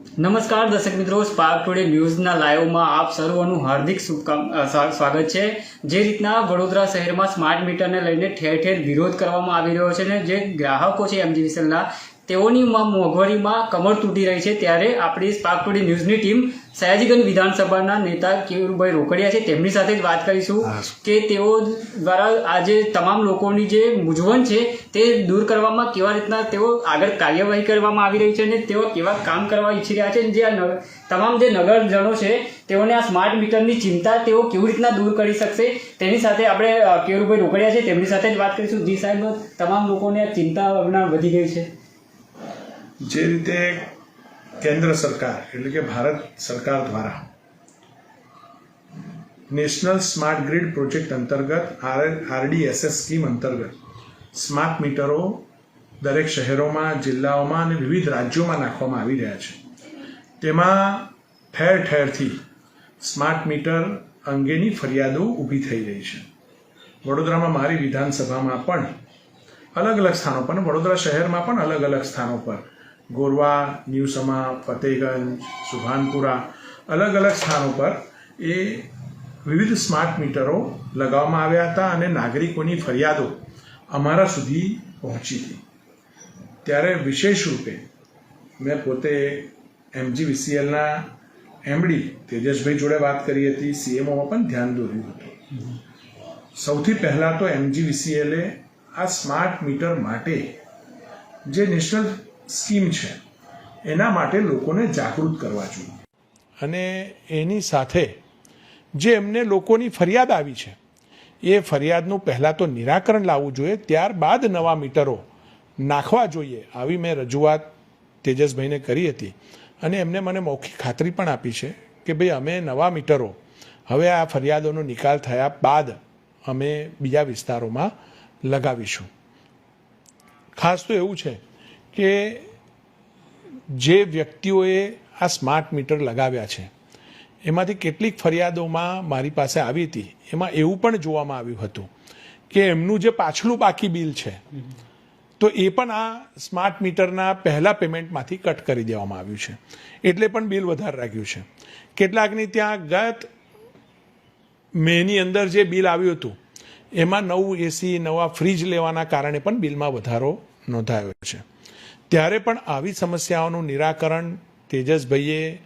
નમસ્કાર દર્શક મિત્રો સ્પાર્ક ટુડે ન્યૂઝના લાઈવમાં આપ સર્વનું હાર્દિક સ્વાગત છે. જે રીતના વડોદરા શહેરમાં સ્માર્ટ મીટરને લઈને ઠેર ઠેર વિરોધ કરવામાં આવી રહ્યો છે ને જે ગ્રાહકો છે એમજીવીસીએલના તેઓની મોંઘવારીમાં કમર તૂટી રહી છે ત્યારે આપણી ટુડે ન્યૂઝની ટીમ સયાજીગંજ વિધાનસભાના નેતા કેરુભાઈ રોકડિયા છે. તેમની સાથે જ વાત કરીશું કે તેઓ દ્વારા આજે તમામ લોકોની જે મૂંઝવણ છે તે દૂર કરવામાં કેવા રીતના તેઓ આગળ કાર્યવાહી કરવામાં આવી રહી છે અને તેઓ કેવા કામ કરવા ઈચ્છી રહ્યા છે જે આ તમામ જે નગરજનો છે તેઓને આ સ્માર્ટ મીટરની ચિંતા તેઓ કેવી રીતના દૂર કરી શકશે તેની સાથે આપણે કેરુભાઈ રોકડિયા છે તેમની સાથે જ વાત કરીશું. જી સાહેબ તમામ લોકોને આ ચિંતા વધી ગઈ છે. જે રીતે કેન્દ્ર સરકાર, એટલે કે ભારત સરકાર દ્વારા નેશનલ સ્માર્ટ ગ્રીડ પ્રોજેક્ટ અંતર્ગત આર આરડીએસએસ સ્કીમ અંતર્ગત સ્માર્ટ મીટરો દરેક શહેરોમાં, જિલ્લાઓમાં અને વિવિધ રાજ્યોમાં નાખવામાં આવી રહ્યા છે. તેમાં ઠેર ઠેરથી સ્માર્ટ મીટર અંગેની ફરિયાદો ઊભી થઈ રહી છે. વડોદરામાં મારી વિધાનસભામાં પણ અલગ અલગ સ્થાનો પર વડોદરા શહેરમાં પણ અલગ અલગ સ્થાનો પર ગોરવા, ન્યૂસમા, ફતેહગંજ, સુભાનપુરા અલગ અલગ સ્થાનો પર એ વિવિધ સ્માર્ટ મીટરો લગાવવામાં આવ્યા હતા અને નાગરિકોની ફરિયાદો અમારા સુધી પહોંચી હતી. ત્યારે વિશેષ રૂપે મેં પોતે એમજીવીસીએલના એમડી તેજસભાઈ જોડે વાત કરી હતી, સીએમઓમાં પણ ધ્યાન દોર્યું હતું. સૌથી પહેલાં તો એમજીવીસીએલે આ સ્માર્ટ મીટર માટે જે નેશનલ સ્કીમ છે. એના માટે લોકોને જાગૃત કરવા જોઈએ. અને એની સાથે જે એમને લોકોની ફરિયાદ આવી છે, એ ફરિયાદનું પહેલાં તો નિરાકરણ લાવવું જોઈએ, ત્યારબાદ નવા મીટરો નાખવા જોઈએ. આવી મેં રજૂઆત તેજસભાઈને કરી હતી. અને એમને મને મૌખિક ખાતરી પણ આપી છે કે ભાઈ અમે નવા મીટરો, હવે આ ફરિયાદોનો નિકાલ થયા બાદ અમે બીજા વિસ્તારોમાં લગાવીશું. ખાસ તો એવું છે કે જે વ્યક્તિઓએ આ સ્માર્ટ મીટર લગાવ્યા છે, એમાંથી કેટલીક ફરિયાદોમાં મારી પાસે આવી હતી. એમાં એવું પણ જોવામાં આવ્યું હતું કે એમનું જે પાછલું બાકી બિલ છે, તો એ પણ આ સ્માર્ટ મીટરના પહેલા પેમેન્ટમાંથી કટ કરી દેવામાં આવ્યું છે. એટલે પણ બિલ વધારે રાખ્યું છે. કેટલાકની ત્યાં ગત મેની અંદર જે બિલ આવ્યું હતું, એમાં નવું એસી, નવા ફ્રીજ લેવાના કારણે પણ બિલમાં વધારો નોંધાયો છે. ત્યારે પણ આવી સમસ્યાઓનું નિરાકરણ તેજસભાઈએ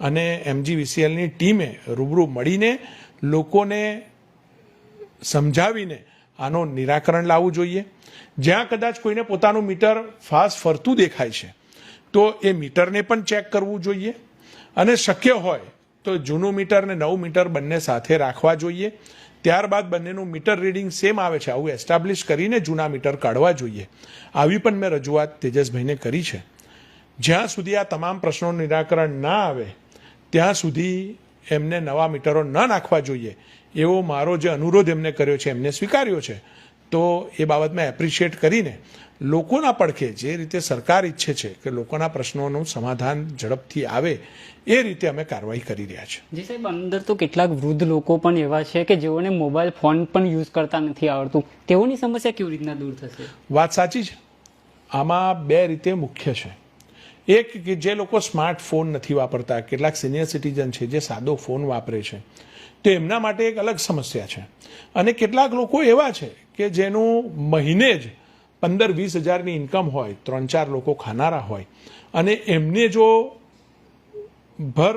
અને એમજીવીસીએલની ટીમે રૂબરૂ મળીને લોકોને સમજાવીને આનું નિરાકરણ લાવવું જોઈએ. જ્યાં કદાચ કોઈને પોતાનું મીટર ફાસ્ટ ફરતું દેખાય છે, તો એ મીટરને પણ ચેક કરવું જોઈએ. અને શક્ય હોય તો જૂનું મીટર ને નવું મીટર બંને સાથે રાખવા જોઈએ. ત્યારબાદ બંનેનું મીટર રીડિંગ સેમ આવે છે. આવું એસ્ટાબ્લિશ કરીને જૂના મીટર કાઢવા જોઈએ. આવી પણ મેં રજૂઆત તેજસભાઈને કરી છે. જ્યાં સુધી આ તમામ પ્રશ્નોનું નિરાકરણ ના આવે, ત્યાં સુધી એમને નવા મીટરો ન નાખવા જોઈએ. એવો મારો જે અનુરોધ એમને કર્યો છે, એમને સ્વીકાર્યો છે. તો એ બાબતમાં એપ્રિશિએટ કરીને લોકોના પડખે જે રીતે સરકાર ઈચ્છે છે કે લોકોના પ્રશ્નોનું સમાધાન ઝડપથી આવે એ રીતે અમે કાર્યવાહી કરી રહ્યા છીએ. જી સાહેબ અંદર તો કેટલાક વૃદ્ધ લોકો પણ એવા છે કે જેઓને મોબાઈલ ફોન પણ યુઝ કરતા નથી આવડતું. તેઓની સમસ્યા કેવી રીતના દૂર થશે? વાત સાચી છે. આમાં બે રીતે મુખ્ય છે. એક કે જે લોકો સ્માર્ટફોન નથી વાપરતા કેટલાક સિનિયર સિટીઝન છે જે સાદો ફોન વાપરે છે. તો એમના માટે એક અલગ સમસ્યા છે. અને કેટલાક લોકો એવા છે કે જેનું મહિને જ પંદર વીસ હજારની ઇન્કમ હોય, ત્રણ ચાર લોકો ખાનારા હોય. અને એમને જો ભર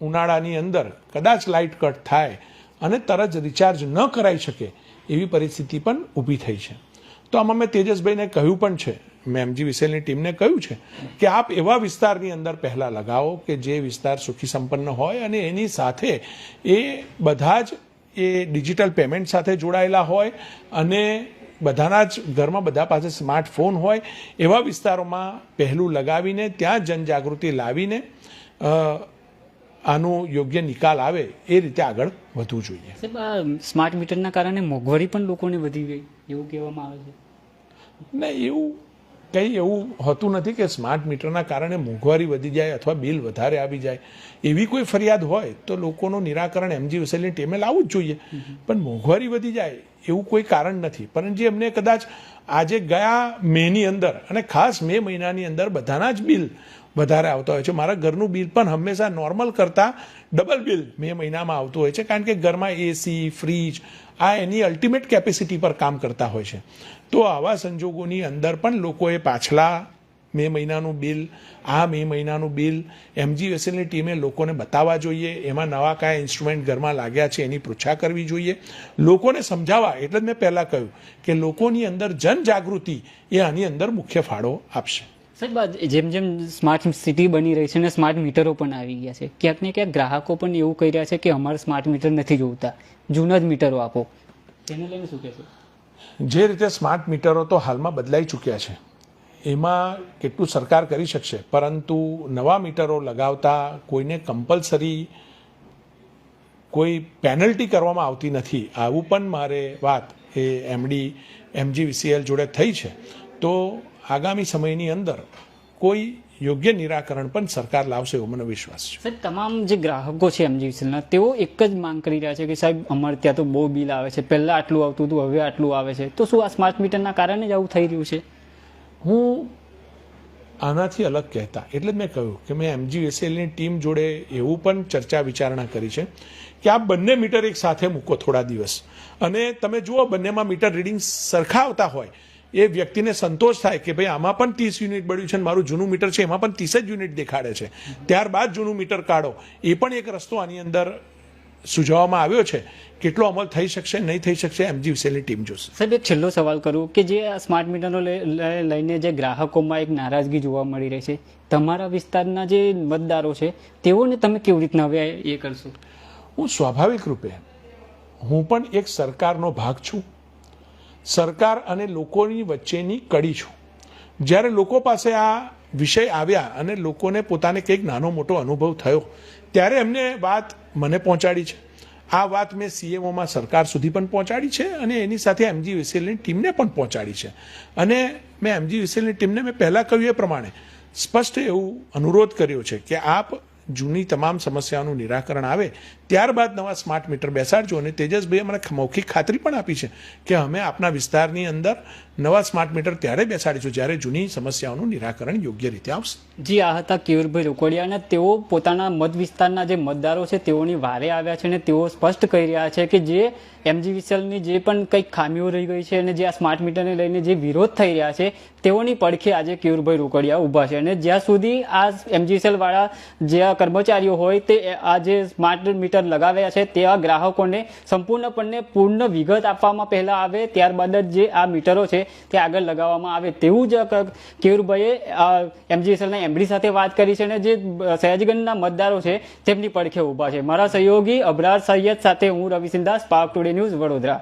ઉનાળાની અંદર કદાચ લાઇટ કટ થાય અને તરત જ રિચાર્જ ન કરાઈ શકે, એવી પરિસ્થિતિ પણ ઊભી થઈ છે. તો આમાં મેં તેજસભાઈને કહ્યું પણ છે મેં એમજી વિસેલની ટીમને કહ્યું છે કે આપ એવા વિસ્તારની અંદર પહેલાં લગાવો કે જે વિસ્તાર સુખી સંપન્ન હોય અને એની સાથે એ બધા જ એ ડિજિટલ પેમેન્ટ સાથે જોડાયેલા હોય અને બધાના જ ઘરમાં બધા પાસે સ્માર્ટફોન હોય એવા વિસ્તારોમાં પહેલું લગાવીને ત્યાં જનજાગૃતિ લાવીને આનો આનું યોગ્ય નિકાલ આવે એ રીતે આગળ વધવું જોઈએ. સ્માર્ટ મીટરના કારણે મોંઘવારી પણ લોકોને વધી ગઈ એવું કહેવામાં આવે છે. ને એવું કંઈ એવું હોતું નથી કે સ્માર્ટ મીટરના કારણે મોંઘવારી વધી જાય અથવા બિલ વધારે આવી જાય. એવી કોઈ ફરિયાદ હોય તો લોકોનું નિરાકરણ એમજી વસેલની ટીમે લાવવું જ જોઈએ. પણ મોંઘવારી વધી જાય એવું કોઈ કારણ નથી. પરંતુ એમને કદાચ આજે ગયા મેની અંદર અને ખાસ મે મહિનાની અંદર બધાના જ બિલ વધારે આવતા હોય છે. મારા ઘરનું બિલ પણ હંમેશા નોર્મલ કરતાં ડબલ બિલ મે મહિનામાં આવતું હોય છે, કારણ કે ઘરમાં એસી ફ્રીજ આ એની અલ્ટિમેટ કેપેસિટી પર કામ કરતા હોય છે. તો આવા સંજોગોની અંદર પણ લોકોએ પાછલા મે મહિનાનું બિલ આ મે મહિનાનું બિલ એમજીએસએલની ટીમે લોકોને બતાવવા જોઈએ, એમાં નવા કયા ઇન્સ્ટ્રુમેન્ટ ઘરમાં લાગ્યા છે એની પૃચ્છા કરવી જોઈએ. લોકોને સમજાવવા, એટલે જ મેં પહેલાં કહ્યું કે લોકોની અંદર જનજાગૃતિ એ આની અંદર મુખ્ય ફાળો આપશે. સાહેબ જેમ જેમ સ્માર્ટ સિટી બની રહી છે અને સ્માર્ટ મીટરો પણ આવી ગયા છે, ક્યાંક ને ક્યાંક ગ્રાહકો પણ એવું કહી રહ્યા છે કે અમારે સ્માર્ટ મીટર નથી જોતા જૂના જ મીટરો આપો. તેને લઈને શું કહેશો? જે રીતે સ્માર્ટ મીટરો તો હાલમાં બદલાઈ ચૂક્યા છે, એમાં કેટલું સરકાર કરી શકશે, પરંતુ નવા મીટરો લગાવતા કોઈને કમ્પલસરી કોઈ પેનલ્ટી કરવામાં આવતી નથી. આવું પણ મારે વાત એ એમડી એમજીવીસીએલ જોડે થઈ છે. તો આગામી સમયની અંદર કોઈ યોગ્ય નિરાકરણ પણ સરકાર લાવશે એવો મને વિશ્વાસ છે. સાહેબ તમામ જે ગ્રાહકો છે એમજીવીસીએલના તેઓ એક જ માંગ કરી રહ્યા છે કે સાહેબ અમારે ત્યાં તો બહુ બિલ આવે છે. પહેલાં આટલું આવતું હતું હવે આટલું આવે છે. તો શું આ સ્માર્ટ મીટરના કારણે જ આવું થઈ રહ્યું છે? હું આનાથી અલગ કહેતા. એટલે જ મેં કહ્યું કે મેં એમજીએસએલની ટીમ જોડે એવું પણ ચર્ચા વિચારણા કરી છે કે આ બંને મીટર એક સાથે મૂકો થોડા દિવસ. અને તમે જુઓ બંનેમાં મીટર રીડિંગ સરખા આવતા હોય એ વ્યક્તિને સંતોષ થાય કે ભાઈ આમાં પણ ત્રીસ યુનિટ બળ્યું છે મારું જૂનું મીટર છે એમાં પણ ત્રીસ જ યુનિટ દેખાડે છે. ત્યારબાદ જૂનું મીટર કાઢો. એ પણ એક રસ્તો આની અંદર સુઝાવવામાં આવ્યો છે. કેટલો અમલ થઈ શકશે નહીં થઈ શકશે એમજીવીસીએલની ટીમ જોશે. સાહેબ એક છેલ્લો સવાલ કરું કે જે આ સ્માર્ટ મીટરનો લઈ- લઈ- લઈને જે ગ્રાહકોમાં એક નારાજગી જોવા મળી રહી છે તમારા વિસ્તારના જે મતદારો છે તેઓને તમે કેવી રીતના હવે એ કરશો? હું સ્વાભાવિક રૂપે હું પણ એક સરકારનો ભાગ છું. સરકાર અને લોકોની વચ્ચેની કડી છું. જ્યારે લોકો પાસે આ વિષય આવ્યા અને લોકોને પોતાને કંઈક નાનો મોટો અનુભવ થયો, ત્યારે એમને વાત મને પહોંચાડી છે. આ વાત મેં સીએમઓમાં સરકાર સુધી પણ પહોંચાડી છે અને એની સાથે એમજી વિસેલની ટીમને પણ પહોંચાડી છે. અને મેં એમજી વિસેલની ટીમને મેં પહેલાં કહ્યું એ પ્રમાણે સ્પષ્ટ એવું અનુરોધ કર્યો છે કે આપ જૂની તમામ સમસ્યાઓનું નિરાકરણ આવે ત્યારબાદ નવા સ્માર્ટ મીટર બેસાડજો અને તેજસભાઈએ મને મૌખિક ખાતરી પણ આપી છે કે અમે આપના વિસ્તારની અંદર નવા સ્માર્ટ મીટર ત્યારે બેસાડીશું જ્યારે જૂની સમસ્યાઓનું નિરાકરણ યોગ્ય રીતે આવશે. જી, આ હતા કેયુરભાઈ રોકડિયા અને તેઓ પોતાના મત વિસ્તારના જે મતદારો છે તેઓની વારે આવ્યા છે અને તેઓ સ્પષ્ટ કહી રહ્યા છે કે જે એમજીવીસીએલની જે પણ કંઈક ખામીઓ રહી ગઈ છે અને જે આ સ્માર્ટ મીટરને લઈને જે વિરોધ થઈ રહ્યા છે તેઓની પડખે આજે કેયુરભાઈ રોકડિયા ઊભા છે અને જ્યાં સુધી આ એમજીવીસીએલ વાળા જે કર્મચારીઓ હોય તે આ જે સ્માર્ટ મીટર લગાવ્યા છે તેવા ગ્રાહકોને સંપૂર્ણપણે પૂર્ણ વિગત આપવામાં પહેલાં આવે, ત્યારબાદ જ જે આ મીટરો છે, તે આગળ લગાવવામાં આવે. તેવું જ કેયુરભાઈએ એમજીએસએલના એમડી સાથે વાત કરી છે અને જે સયાજગંજના મતદારો છે, તેમની પડખે ઊભા છે. મારા સહયોગી અબરાર સૈયદ સાથે હું Ravi Sindha spark today news Vadodara.